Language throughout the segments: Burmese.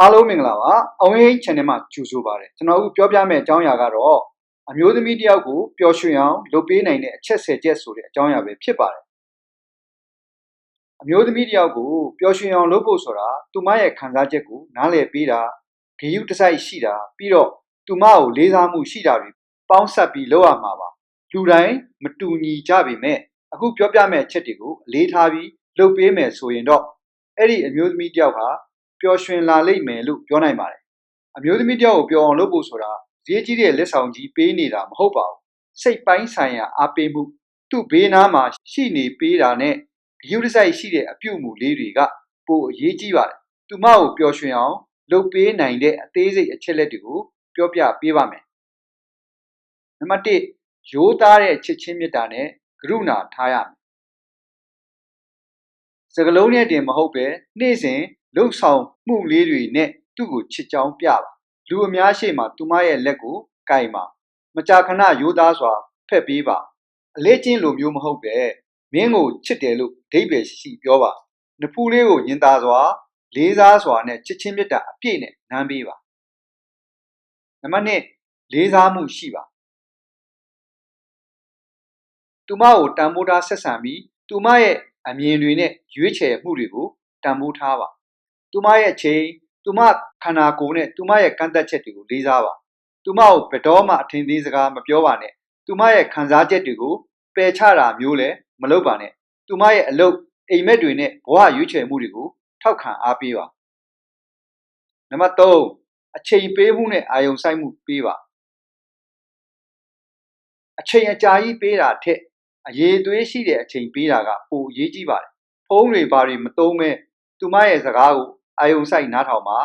အားလုံးမင်္ဂလာပါအောင်ဟိန်း channel မှာကြိုဆိုပါရစေကျွန်တော်အခုပြောပြမယ့်အကြောင်းအရာကတော့အမျိုးသမီးတစ်ယောက်ကိုပျော်ရွှင်အောင်လုပ်ပေးနိုင်တဲ့အချက်၁၀ချက်ဆိုတဲ့အကြောင်းအရာပဲဖြစ်ပါတယ်အမျိုးသမီးတစ်ယောက်ကိုပျော်ရွှင်အောင်လုပ်ဖို့ဆိုတာသူမရဲ့ခံစားချက်ကိုနားလည်ပေးတာဂရုတစိုက်ရှိတာပြီးတော့သူမကိုလေးစားမှုရှိတာတွေပေါင်းစပ်ပြီးလုပ်ရမှာပါလူတိုင်းမတူညီကြပေမဲ့အခုပြောပြမယ့်အချက်တွေကိုအလေးထားပြီးလုပ်ပေးမယ်ဆိုရင်တော့အဲ့ဒီအမျိုးသမီးတစ်ယောက်ဟာ ပျော်ရွှင်လာလိမ့်မယ်လို့ပြောနိုင်ပါတယ်။အမျိုးသမီးတယောက်ကိုပျော်အောင်လုပ်ဖို့ဆိုတာဈေးကြီးတဲ့လက်ဆောင်ကြီးပေးနေတာမဟုတ်ပါဘူး။စိတ်ပိုင်းဆိုင်ရာအားပေးမှုသူ့ဘေးနားမှာရှိနေပေးတာနဲ့ဂရုတစိုက်ရှိတဲ့အပြုအမူလေးတွေကပိုအရေးကြီးပါတယ်။သူမကိုပျော်ရွှင်အောင်လုပ်ပေးနိုင်တဲ့အသေးစိတ်အချက်လက်တွေကိုပြောပြပေးပါမယ်။နံပါတ်1ရိုးသားတဲ့ချစ်ချင်းမေတ္တာနဲ့ကရုဏာထားရမယ်။စကလုံးနဲ့တင်မဟုတ်ပဲနေ့စဉ် လှုပ်ဆောင်မှုလေးတွေနဲ့သူ့ကိုချစ်ကြောင်းပြပါလူအများရှိမှသူမရဲ့လက်ကိုကင်ပါမကြာခဏရိုးသားစွာဖက်ပေးပါအလေးချင်းလိုမျိုးမဟုတ်ပဲမင်းကိုချစ်တယ်လို့ဒိဗယ်ရှိပြောပါနဖူးလေးကိုညင်သာစွာ လေးစားစွာနဲ့ချစ်ချင်းမြတ်တာအပြည့်နဲ့နမ်းပေးပါနံပါတ်1လေးစားမှုရှိပါသူမကိုတန်ဖိုးထားဆက်ဆံပြီးသူမရဲ့အမြင်တွေနဲ့ရွေးချယ်မှုတွေကိုတန်ဖိုးထားပါ သူမရဲ့ချိန်သူမခန္ဓာကိုယ်နဲ့သူမရဲ့ကန့်သက်ချက်တွေကိုလေးစားပါသူမကိုဘယ်တော့မှအထင်သေးစကားမပြောပါနဲ့သူမရဲ့ခံစားချက်တွေကိုပယ်ချတာမျိုးလည်းမလုပ်ပါနဲ့သူမရဲ့အလုပ်အိမ်မက်တွေနဲ့ဘဝရွေးချယ်မှုတွေကိုထောက်ခံအားပေးပါနံပါတ်3အချိန်ပေးမှုနဲ့အာယုံဆိုင်မှုပေးပါအချိန်အကြာကြီးပေးတာထက်အရေးသွေးရှိတဲ့အချိန်ပေးတာကပိုအရေးကြီးပါတယ်ဖုန်းတွေဘာတွေမသုံးမဲ့သူမရဲ့စကားကို အာယုံဆိုင်နားထောင်ပါ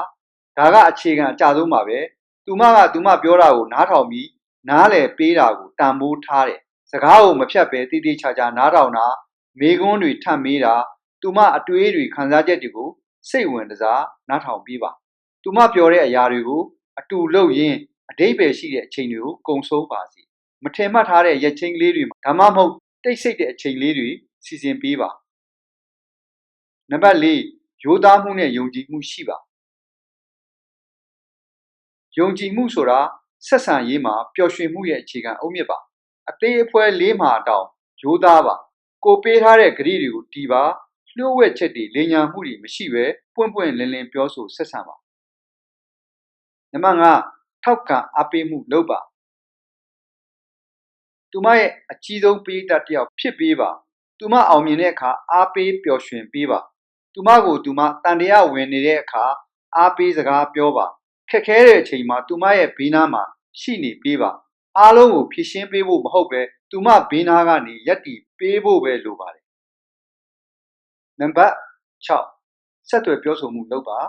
ဒါကအခြေခံအကြဆုံးပါပဲသူမကသူမပြောတာကိုနားထောင်ပြီးနားလည်ပေးတာကိုတန်ဖိုးထားတယ်စကားကိုမဖြတ်ပဲတည်တည်ချာချာနားထောင်တာမေကွန်းတွေထပ်မေးတာသူမအတွေးတွေခံစားချက်တွေကိုစိတ်ဝင်စားနားထောင်ပြီးပါသူမပြောတဲ့အရာတွေကိုအတူလုပ်ရင်းအတိတ်ပဲရှိတဲ့အချိန်တွေကိုကုံဆုံးပါစီမထင်မှတ်ထားတဲ့ရက်ချင်းလေးတွေဒါမှမဟုတ်တိတ်ဆိတ်တဲ့အချိန်လေးတွေစီစဉ်ပေးပါနံပါတ်၄ ရိုးသားမှုနဲ့ယုံကြည်မှုရှိပါယုံကြည်မှုဆိုတာဆက်ဆံရေးမှာပျော်ရွှင်မှုရဲ့အခြေခံအုတ်မြစ်ပါအသေးအဖွဲလေးမှာတောင်ရိုးသားပါကိုပေးထားတဲ့ဂရိတွေကိုတီးပါလျှို့ဝှက်ချက်တွေလင်ညာမှုတွေမရှိပဲပွင့်ပွင့်လင်းလင်းပြောဆိုဆက်ဆံပါနံပါတ်5ထောက်ခံအားပေးမှုလုပ်ပါသူမရဲ့အကြီးဆုံးပေးတတ်တယောက်ဖြစ်ပေးပါသူမအောင်မြင်တဲ့အခါအားပေးပျော်ရွှင်ပေးပါ သူမကိုသူမတန်တရားဝင်နေတဲ့အခါအားပေးစကားပြောပါခက်ခဲတဲ့အချိန်မှာသူမရဲ့ဘေးနားမှာရှိနေပေးပါအားလုံးကိုဖြည့်ရှင်းပေးဖို့မဟုတ်ပဲသူမဘေးနားကနေရက်တီပေးဖို့ပဲလိုပါတယ်နံပါတ်6ဆက်သွယ်ပြောဆိုမှုလုပ်ပါ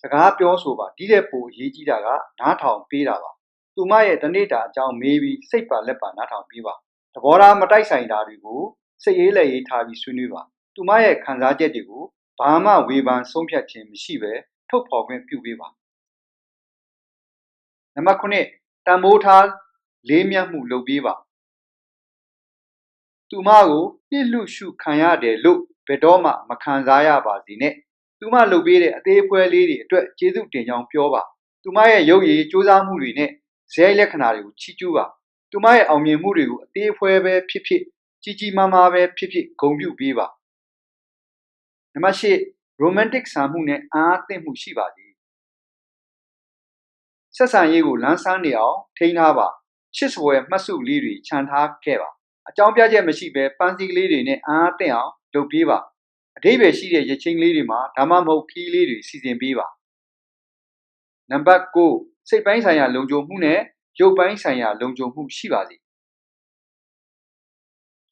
စကားပြောဆိုပါဒီတဲ့ပိုအရေးကြီးတာကနားထောင်ပေးတာပါသူမရဲ့တနေ့တာအကြောင်းမေးပြီးစိတ်ပါလက်ပါနားထောင်ပေးပါသဘောထားမတိုက်ဆိုင်တာတွေကို စိတ်ရေးလက်ရေးထားပြီးဆွေးနွေးပါသူမရဲ့ခံစားချက်တွေကိုဘာမှဝေဖန်ဆုံးဖြတ်ခြင်းမရှိဘဲထုတ်ဖော်ခွင့်ပြုပေးပါနံပါတ်9တန်မိုးထားလေးမြတ်မှုလုပ်ပေးပါသူမကိုပြစ်လူရှုခံရတယ်လို့ဘယ်တော့မှမခံစားရပါစေနဲ့သူမလုပ်ပေးတဲ့အသေးအဖွဲလေးတွေအတွက်ကျေးဇူးတင်ကြောင်းပြောပါသူမရဲ့ရုပ်ရည်စူးစမ်းမှုတွေနဲ့ဇယိုက်လက္ခဏာတွေကိုချီးကျူးပါသူမရဲ့အောင်မြင်မှုတွေကိုအသေးအဖွဲပဲဖြစ်ဖြစ် ကြီးကြီးမားမားပဲဖြစ်ဖြစ်ဂုဏ်ပြုပေးပါနံပါတ်၈ romantic ဆာမှုနဲ့အားသင့်မှုရှိပါသည်ဆက်ဆံရေးကိုလမ်းဆန်းနေအောင်ထိန်းထားပါချစ်စပွဲမှတ်စုလေးတွေခြံထားခဲ့ပါအကြောင်းပြချက်မရှိဘဲပန်းစည်းကလေးတွေနဲ့အားသင့်အောင်လုပ်ပေးပါအတိပ္ပယ်ရှိတဲ့ရချင်းလေးတွေမှာဒါမှမဟုတ်ခီးလေးတွေစီစဉ်ပေးပါနံပါတ်9စိတ်ပိုင်းဆိုင်ရာလုံခြုံမှုနဲ့ရုပ်ပိုင်းဆိုင်ရာလုံခြုံမှုရှိပါစေ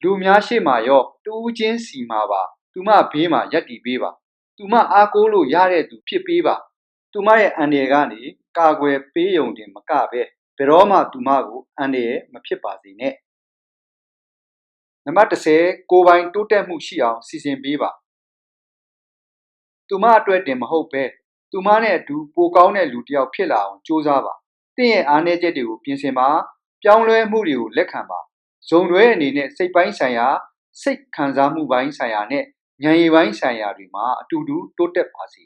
လူများရှိမှရောတူးချင်းစီမှာပါသူမဘေးမှာရက်တီပေးပါသူမအားကိုးလို့ရတဲ့သူဖြစ်ပေးပါသူမရဲ့အန်တယ်ကနေကာကွယ်ပေးယုံတင်မကပဲဘယ်တော့မှသူမကိုအန်တယ်မဖြစ်ပါစေနဲ့နံပါတ်30ကိုပိုင်တိုးတက်မှုရှိအောင်စီစဉ်ပေးပါသူမအတွက်တင်မဟုတ်ပဲသူမနဲ့အတူပိုကောင်းတဲ့လူတစ်ယောက်ဖြစ်လာအောင်ကြိုးစားပါတင့်ရဲ့အားနည်းချက်တွေကိုပြင်ဆင်ပါပြောင်းလဲမှုတွေကိုလက်ခံပါ ဇုံတွဲအနေနဲ့စိတ်ပိုင်းဆိုင်ရာစိတ်ခံစားမှုပိုင်းဆိုင်ရာနဲ့ဉာဏ်ရည်ပိုင်းဆိုင်ရာတွေမှာအတူတူတိုးတက်ပါစေ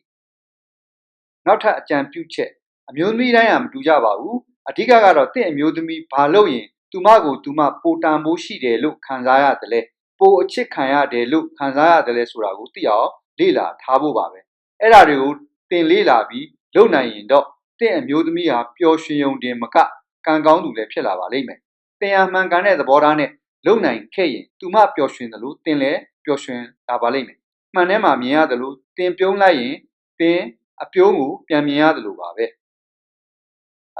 နောက်ထပ်အကြံပြုချက်အမျိုးသမီးတိုင်းဟာမတူကြပါဘူးအဓိကကတော့တင့်အမျိုးသမီးဘာလို့ရင်သူမကိုသူမပိုတန်ဖိုးရှိတယ်လို့ခံစားရတယ်လေပိုအချစ်ခံရတယ်လို့ခံစားရတယ်လေဆိုတာကိုသိအောင်လေ့လာထားဖို့ပါပဲအဲ့ဒါတွေကိုသင်လေ့လာပြီးလုပ်နိုင်ရင်တော့တင့်အမျိုးသမီးဟာပျော်ရွှင်ရုံတင်မကကံကောင်းသူလည်းဖြစ်လာပါလိမ့်မယ် သင်ဟာမှန်ကန်တဲ့သဘောထားနဲ့လုပ်နိုင်ခဲ့ရင်သူမပျော်ရွှင်တယ်လို့သင်လည်းပျော်ရွှင်လာပါလိမ့်မယ်မှန်ထဲမှာမြင်ရတယ်လို့သင်ပြုံးလိုက်ရင်သင်အပြုံးကိုပြန်မြင်ရတယ်လို့ပါပဲ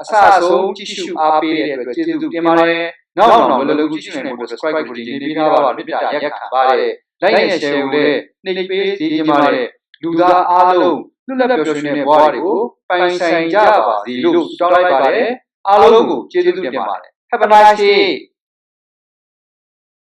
အဆအဆုံးကြည့်ရှုအားပေးတဲ့အတွက်ကျေးဇူးတင်ပါတယ်နောက်နောက်ဘယ်လိုလုပ်ကြည့်ရှုနိုင်ဖို့ subscribe ကိုတင်ပေးထားပါလို့ပြပြရက်ခံပါတယ် like နဲ့ share ကိုလည်းနှိပ်ပေးစီခြင်းပါတယ်လူသားအားလုံးလွတ်လပ်ပျော်ရွှင်တဲ့ဘဝတွေကိုပိုင်ဆိုင်ကြပါစေလို့တောင်းလိုက်ပါတယ်အားလုံးကိုကျေးဇူးတင်ပါတယ် Have a nice day